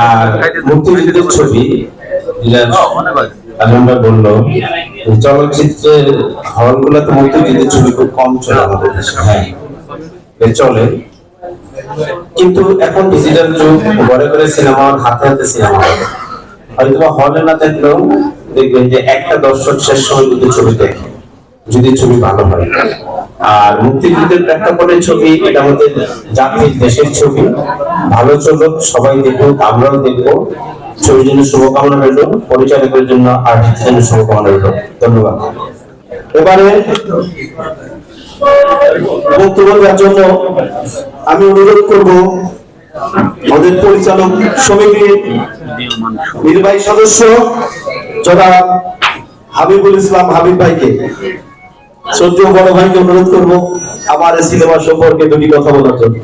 আর মুক্তিযুদ্ধের ছবি মুক্তিযুদ্ধের ছবি খুব কম চলে আমাদের দেশে। হ্যাঁ চলে। কিন্তু এখন ডিজিটাল যুগ, ঘরে ঘরে সিনেমা হাতে হাতে সিনেমা হয়তো বা হলে না দেখলেও দেখবেন যে একটা দর্শক শেষ সময় কিন্তু ছবি দেখে, যদি ছবি ভালো হয়। আর মুক্তিযুদ্ধের প্রেক্ষাপটের ছবি, এটা আমাদের জাতির দেশের ছবি। ভালো চলুক সবাই দেখুক আমরাও দেখব। ছবির জন্য শুভকামনা রইল, পরিচালকের জন্য, আর্টিস্টের জন্য শুভকামনা রইল। ধন্যবাদ। এবারে বক্তব্য জন্য আমি অনুরোধ করব, আমাদের পরিচালক, সমিতির নির্বাহী সদস্য, জনাব হাবিবুল ইসলাম হাবিব ভাইকে। বড় ভাইকে অনুরোধ করব আমার সিনেমা সম্পর্কে দুটি কথা বলার জন্য।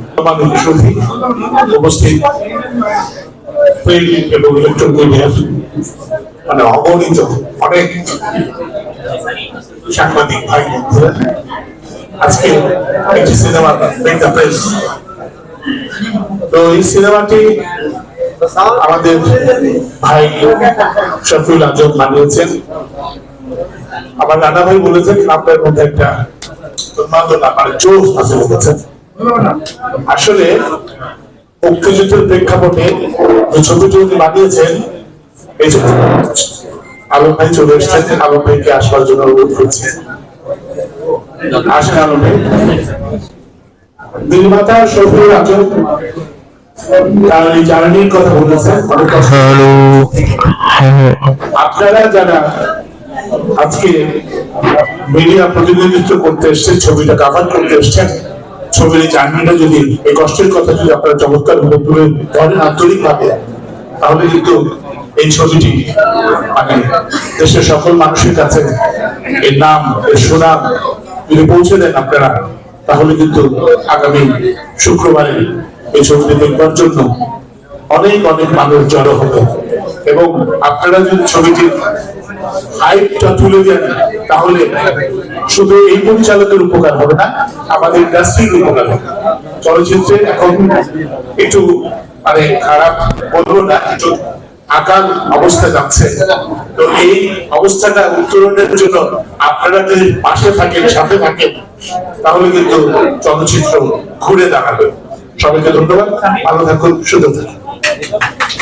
মানে অনেক সাংবাদিক ভাই আজকে একটি সিনেমা তো এই সিনেমাটি আমাদের ভাই শফিউল আজম বানিয়েছেন। আমার দাদা ভাই বলেছেন আপনার মধ্যে একটা উন্মাদনা মানে জোশ আছে বলেছেন আসলে মুক্তিযুদ্ধের প্রেক্ষাপটে যে ছবিটি উনি বানিয়েছেন এই যে আলম ভাই চলে এসেছেন আলম ভাইকে আসবার জন্য অনুরোধ করছি। আসেন আলম ভাই। নির্মাতা শফিউল আজম জার্নির কথা বলেছেন। আপনারা যারা আজকে মিডিয়া প্রতিনিধিত্ব করতে এসছেন ছবিটা কাভার করতে এসছেন ছবির এই জার্নিটা যদি, এই কষ্টের কথা যদি আপনারা চমৎকার ভাবে তুলে ধরেন আন্তরিক ভাবে তাহলে কিন্তু এই ছবিটি মানে দেশের সকল মানুষের কাছে এর নাম, এর সুনাম যদি পৌঁছে দেন আপনারা, তাহলে কিন্তু আগামী শুক্রবারে এই ছবিটি দেখবার জন্য অনেক অনেক মানুষ জড়ো হবে। এবং আপনারা যদি ছবিটির হাইপটা তুলে দেন, তাহলে শুধু এই পরিচালকের উপকার হবে না, আমাদের ইন্ডাস্ট্রির উপকার হবে। চলচ্চিত্রে এখন একটু মানে খারাপ বলব না, একটু আকাল অবস্থা যাচ্ছে। তো এই অবস্থাটা উত্তরণের জন্য আপনারা যদি পাশে থাকেন, সাথে থাকেন, তাহলে কিন্তু চলচ্চিত্র ঘুরে দাঁড়াবে। সবাইকে ধন্যবাদ। ভালো থাকুন সুন্দর থাকুন।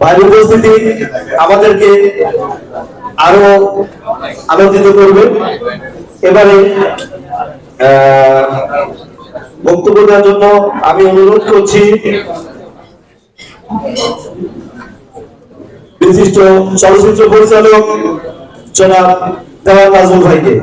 ভাইয়ের উপস্থিতি আমাদেরকে আরও আনন্দিত করবে। এবারে বক্তব্য দেওয়ার জন্য আমি অনুরোধ করছি বিশিষ্ট চলচ্চিত্র পরিচালক জনাব দেওয়ান নাজমুল ভাইকে।